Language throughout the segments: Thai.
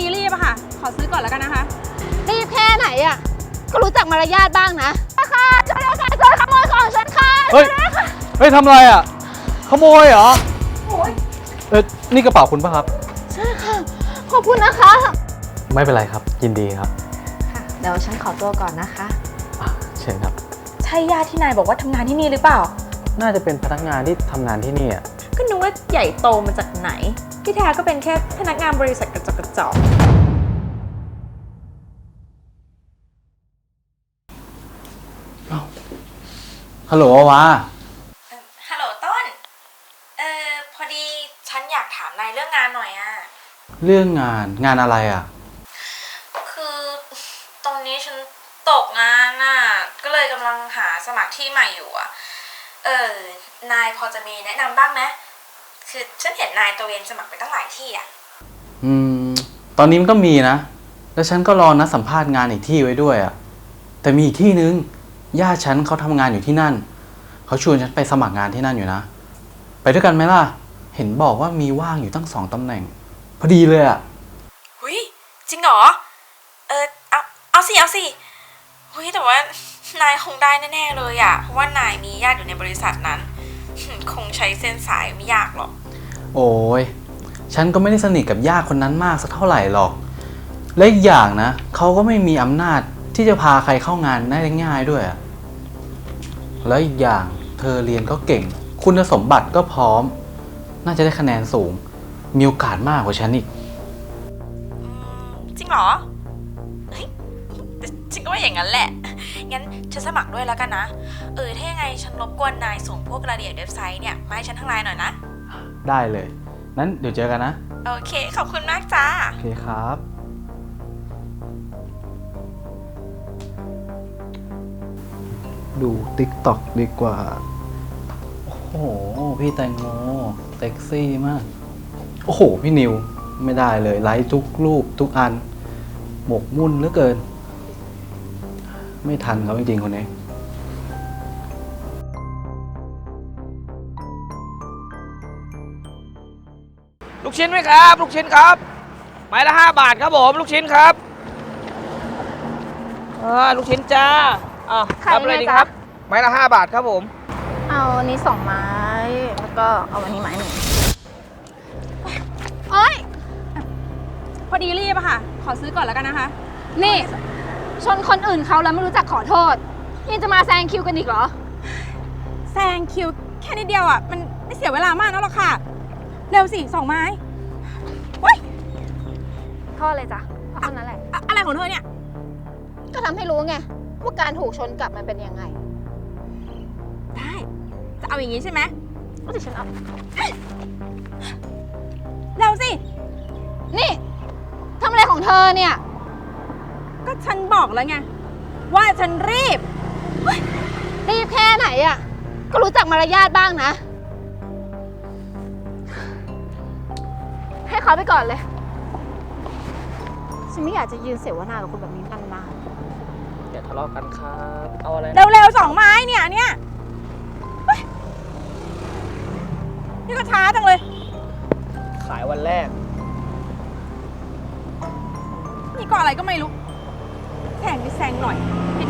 ดีรีบอะค่ะ ขอซื้อก่อนแล้วกันนะคะ รีบแค่ไหนอะก็รู้จักมารยาทบ้างนะค่ะช่วยด้วยค่ะโจรขโมยของฉันค่ะเฮ้ย เฮ้ยทำอะไรอะ ขโมยเหรอเออนี่กระเป๋าคุณปะครับ ใช่ค่ะ ขอบคุณนะคะ ไม่เป็นไรครับ ยินดีครับค่ะเดี๋ยวฉันขอตัวก่อนนะคะ อะเชิญครับ ใช่ญาติที่นายบอกว่าทำงานที่นี่หรือเปล่า น่าจะเป็นพนักงานที่ทำงานที่นี่อะ ก็นึกว่าใหญ่โตมาจากไหน ที่แท้ก็เป็นแค่พนักงานบริษัทกระจอกกระจอกฮัลโหลวะฮัลโหลต้น เออพอดีฉันอยากถามนายเรื่องงานหน่อยอะเรื่องงานงานอะไรอะ คือตอนนี้ฉันตกงานน่ะก็เลยกำลังหาสมัครที่ใหม่อยู่อะเออนายพอจะมีแนะนำบ้างไหม คือฉันเห็นนายตระเวนสมัครไปตั้งหลายที่อะอืม ตอนนี้มันก็มีนะ แล้วฉันก็รอนัดสัมภาษณ์งานอีกที่ไว้ด้วยอะ แต่มีอีกที่นึงญาติฉันเขาทำงานอยู่ที่นั่น เขาชวนฉันไปสมัครงานที่นั่นอยู่นะ ไปด้วยกันไหมล่ะ เห็นบอกว่ามีว่างอยู่ตั้งสองตำแหน่ง พอดีเลยอะ หุยจริงเหรอ เออเอาเอาสิเอาสิหุยแต่ว่านายคงได้แน่ๆเลยอะเพราะว่านายมีญาติอยู่ในบริษัทนั้น คงใช้เส้นสายไม่ยากหรอก โอ้ยฉันก็ไม่ได้สนิทกับญาติคนนั้นมากสักเท่าไหร่หรอกและอีกอย่างนะเขาก็ไม่มีอำนาจที่จะพาใครเข้างานได้ง่ายด้วยอะแล้วอีกอย่างเธอเรียนก็เก่ง คุณสมบัติก็พร้อม น่าจะได้คะแนนสูง มีโอกาสมากกว่าฉันอีก จริงเหรอเฮ้ยฉันก็ว่าอย่างนั้นแหละ งั้นฉันสมัครด้วยแล้วกันนะ เออถ้ายังไงฉันรบกวนนายส่งพวกรายละเอียดเว็บไซต์เนี่ยมาให้ฉันทางไลน์หน่อยนะ ได้เลย นั้นเดี๋ยวเจอกันนะ โอเค ขอบคุณมากจ้า โอเคครับ ดูติ๊กต็อกดีกว่า โอ้โห พี่แตงโมเซ็กซี่มาก โอ้โห พี่นิว ไม่ได้เลย ไลค์ทุกรูปทุกอัน หมกมุ่นเหลือเกิน ไม่ทันเขาจริงๆคนนี้ ชิ้นไหมครับ ลูกชิ้นครับไม้ละห้าบาทครับผมลูกชิ้นครับอ่าลูกชิ้นจ้าอะขายรับอะไรยังไงดีจ๊ะ ครับ ไม้ละห้าบาทครับผม เอาอันนี้สองไม้ แล้วก็เอาอันนี้ไม้หนึ่งโอ๊ยพอดีรีบอะค่ะ ขอซื้อก่อนแล้วกันนะคะ นี่ ชนคนอื่นเขาแล้วไม่รู้จักขอโทษ ยังจะมาแซงคิวกันอีกเหรอ แซงคิวแค่นิดเดียวอะมันไม่เสียเวลามากนะหรอกค่ะ เร็วสิสองไม้เฮ้ย โทษเลยจ้ะเพราะเท่านั้นแหละ อะอะไรของเธอเนี่ย ก็ทำให้รู้ไง ว่าการถูกชนกลับมันเป็นยังไงได้ จะเอาอย่างนี้ใช่ไหมก็จะฉันเอา เร็วสิ นี่ทำอะไรของเธอเนี่ย ก็ฉันบอกแล้วไง ว่าฉันรีบ รีบแค่ไหนอะ ก็รู้จักมารยาทบ้างนะ ให้เขาไปก่อนเลย ฉันไม่อยากจะยืนเสวนากับคุณแบบนี้นานอย่าทะเลาะกันครับ เอาอะไรนะเร็วๆสองไม้เนี่ยเนี่ยเฮ้ยนี่ก็ช้าจังเลย ขายวันแรก นี่ก็อะไรก็ไม่รู้แซงไปแซงหน่อยเป็น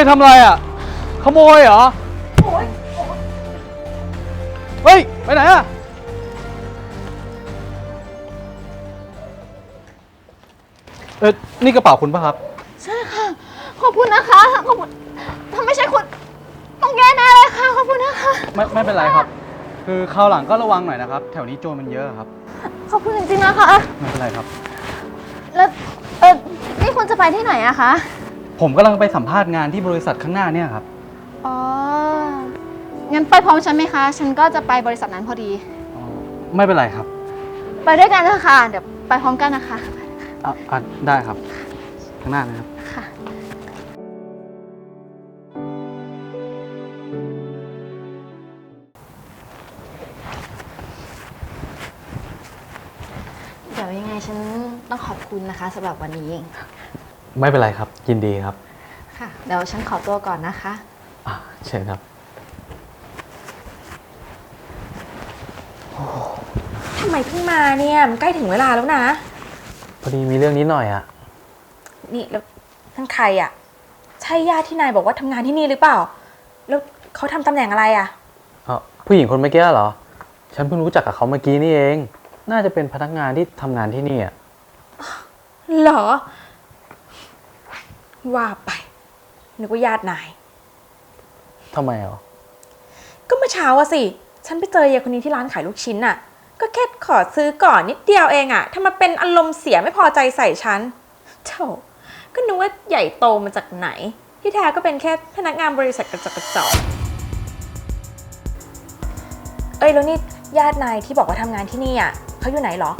ฮ้ยทำอะไรอะ ขโมยเหรอเฮ้ย ไปไหนอะ เออนี่กระเป๋าคุณปะครับ ใช่ค่ะ ขอบคุณนะคะ ขอบคุณ ถ้าไม่ใช่คุณต้องแย่แน่เลยค่ะ ขอบคุณนะคะ ไม่ไม่เป็นไรครับ คือคราวหลังก็ระวังหน่อยนะครับ แถวนี้โจรมันเยอะครับ ขอบคุณจริงๆนะคะ ไม่เป็นไรครับ แล้ว เออนี่คุณจะไปที่ไหนอะคะ ผมกำลังไปสัมภาษณ์งานที่บริษัทข้างหน้าเนี่ยครับ อ๋อ งั้นไปพร้อมฉันไหมคะ ฉันก็จะไปบริษัทนั้นพอดีอ๋อไม่เป็นไรครับไปด้วยกันนะคะ เดี๋ยวไปพร้อมกันนะคะ อะอได้ครับ ข้างหน้านะครับ ค่ะ เดี๋ยวยังไงฉันต้องขอบคุณนะคะสำหรับวันนี้ ไม่เป็นไรครับ ยินดีครับค่ะ เดี๋ยวฉันขอตัวก่อนนะคะ อะเชิญครับ ทำไมเพิ่งมาเนี่ย มันใกล้ถึงเวลาแล้วนะ พอดีมีเรื่องนิดหน่อยอะนี่แล้วนั่นใครอะ ใช่ญาติที่นายบอกว่าทำงานที่นี่หรือเปล่า แล้วเขาทำตำแหน่งอะไรอะ เอ้าผู้หญิงคนเมื่อกี้เหรอ ฉันเพิ่งรู้จักกับเขาเมื่อกี้นี่เอง น่าจะเป็นพนักงานที่ทำงานที่นี่อะเหรอ ว่าไปนึกว่าญาตินาย ทำไมอะก็เมื่อเช้าอะสิ ฉันไปเจอยายคนนี้ที่ร้านขายลูกชิ้นน่ะ ก็แค่ขอซื้อก่อนนิดเดียวเองอะทำไมาเป็นอารมณ์เสียไม่พอใจใส่ฉันโธ่ก็นึกว่าใหญ่โตมาจากไหน ที่แท้ก็เป็นแค่พนักงานบริษัทกระจอกกระจอกเอ้ยแล้วนี่ญาตินายที่บอกว่าทำงานที่นี่อะเขาอยู่ไหนเหรอ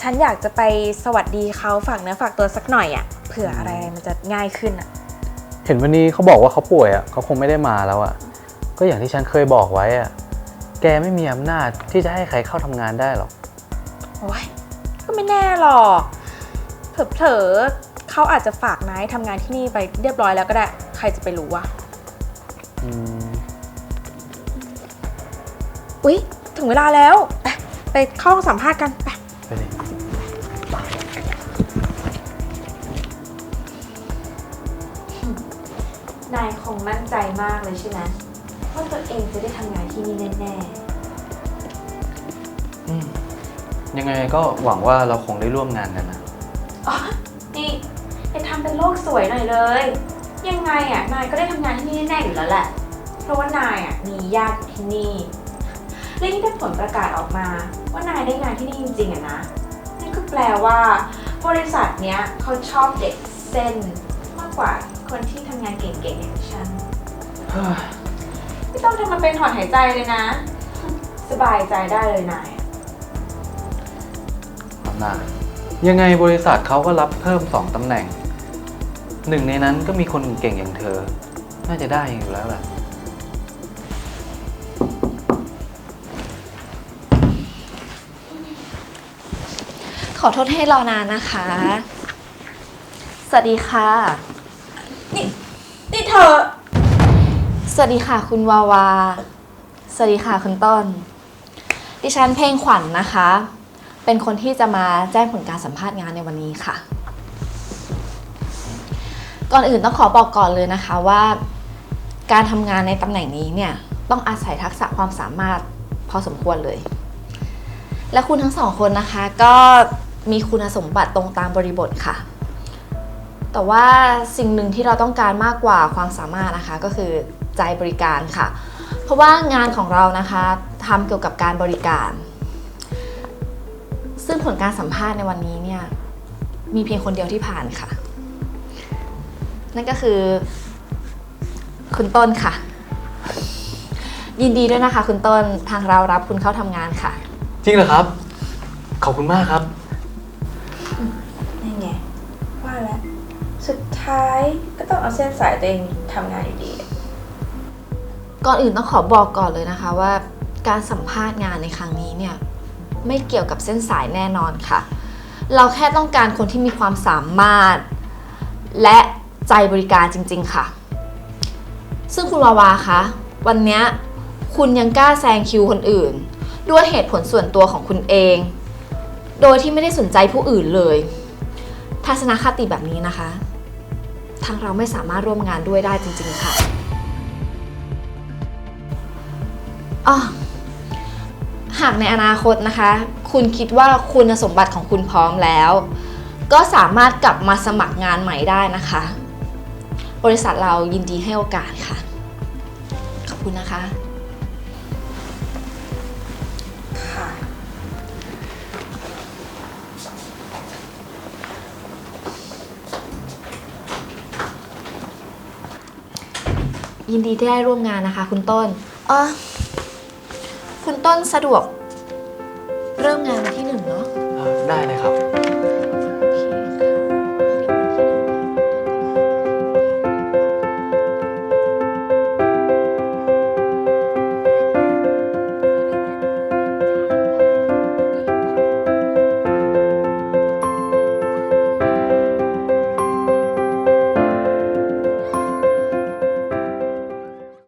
ฉันอยากจะไปสวัสดีเขาฝากเนื้อฝากตัวสักหน่อยอะเผื่ออะไรมันจะง่ายขึ้นอะเห็นวันนี้เขาบอกว่าเขาป่วยอะเขาคงไม่ได้มาแล้วอะ ก็อย่างที่ฉันเคยบอกไว้อะแกไม่มีอำนาจที่จะให้ใครเข้าทำงานได้หรอกโอ้ยก็ไม่แน่หรอกเผลอๆเขาอาจจะฝากนายทำงานที่นี่ไปเรียบร้อยแล้วก็ได้ ใครจะไปรู้วะอืมอุ๊ย ถึงเวลาแล้ว ไปไปเข้าห้องสัมภาษณ์กันไป นายคงมั่นใจมากเลยใช่ไหมว่าตัวเองจะได้ทำงานที่นี่แน่อืมยังไงก็หวังว่าเราคงได้ร่วมงานกันนะ ๆอ๋อนี่ไปทำเป็นโลกสวยหน่อยเลย ยังไงอะนายก็ได้ทำงานที่นี่แน่ๆอยู่แล้วแหละ เพราะว่านายอะมีญาติอยู่ที่นี่และนี่ถ้าผลประกาศออกมา ว่านายได้งานที่นี่จริงๆอะนะนั่นก็แปลว่า บริษัทเนี้ยเขาชอบเด็กเส้นมากกว่า คนที่ทำงานเก่งๆอย่างฉัน ไม่ต้องทำมาเป็นถอนหายใจเลยนะ สบายใจได้เลยนายอะครับนายังไงบริษัทเขาก็รับเพิ่มสองตำแหน่ง หนึ่งในนั้นก็มีคนเก่งอย่างเธอ น่าจะได้อยู่แล้วแหละขอโทษให้รอนานนะคะ สวัสดีค่ะ นี่ นี่เธอ สวัสดีค่ะคุณวาวา สวัสดีค่ะคุณต้น ดิฉันเพลงขวัญนะคะ เป็นคนที่จะมาแจ้งผลการสัมภาษณ์งานในวันนี้ค่ะ ก่อนอื่นต้องขอบอกก่อนเลยนะคะว่า การทำงานในตำแหน่งนี้เนี่ยต้องอาศัยทักษะความสามารถพอสมควรเลย และคุณทั้งสองคนนะคะก็มีคุณสมบัติตรงตามบริบทค่ะ แต่ว่าสิ่งหนึ่งที่เราต้องการมากกว่าความสามารถนะคะก็คือใจบริการค่ะ เพราะว่างานของเรานะคะทำเกี่ยวกับการบริการ ซึ่งผลการสัมภาษณ์ในวันนี้เนี่ยมีเพียงคนเดียวที่ผ่านค่ะ นั่นก็คือ คุณต้นค่ะ ยินดีด้วยนะคะ คุณต้นทางเรารับคุณเข้าทำงานค่ะ จริงเหรอครับ ขอบคุณมากครับ สุดท้ายก็ต้องเอาเส้นสายตัวเองทำงานอยู่ดี ก่อนอื่นต้องขอบอกก่อนเลยนะคะว่า การสัมภาษณ์งานในครั้งนี้เนี่ยไม่เกี่ยวกับเส้นสายแน่นอนค่ะ เราแค่ต้องการคนที่มีความสามารถ และใจบริการจริง ๆ ค่ะ ซึ่งคุณวาวาคะวันนี้คุณยังกล้าแซงคิวคนอื่น ด้วยเหตุผลส่วนตัวของคุณเอง โดยที่ไม่ได้สนใจผู้อื่นเลย ทัศนคติแบบนี้นะคะ ทางเราไม่สามารถร่วมงานด้วยได้จริง ๆ ค่ะอ๋อหากในอนาคตนะคะ คุณคิดว่าคุณสมบัติของคุณพร้อมแล้ว ก็สามารถกลับมาสมัครงานใหม่ได้นะคะ บริษัทเรายินดีให้โอกาสค่ะ ขอบคุณนะคะ ยินดีที่ได้ร่วมงานนะคะ คุณต้น เออคุณต้นสะดวก เริ่มงานวันที่หนึ่งเนาะ ได้เลยครับ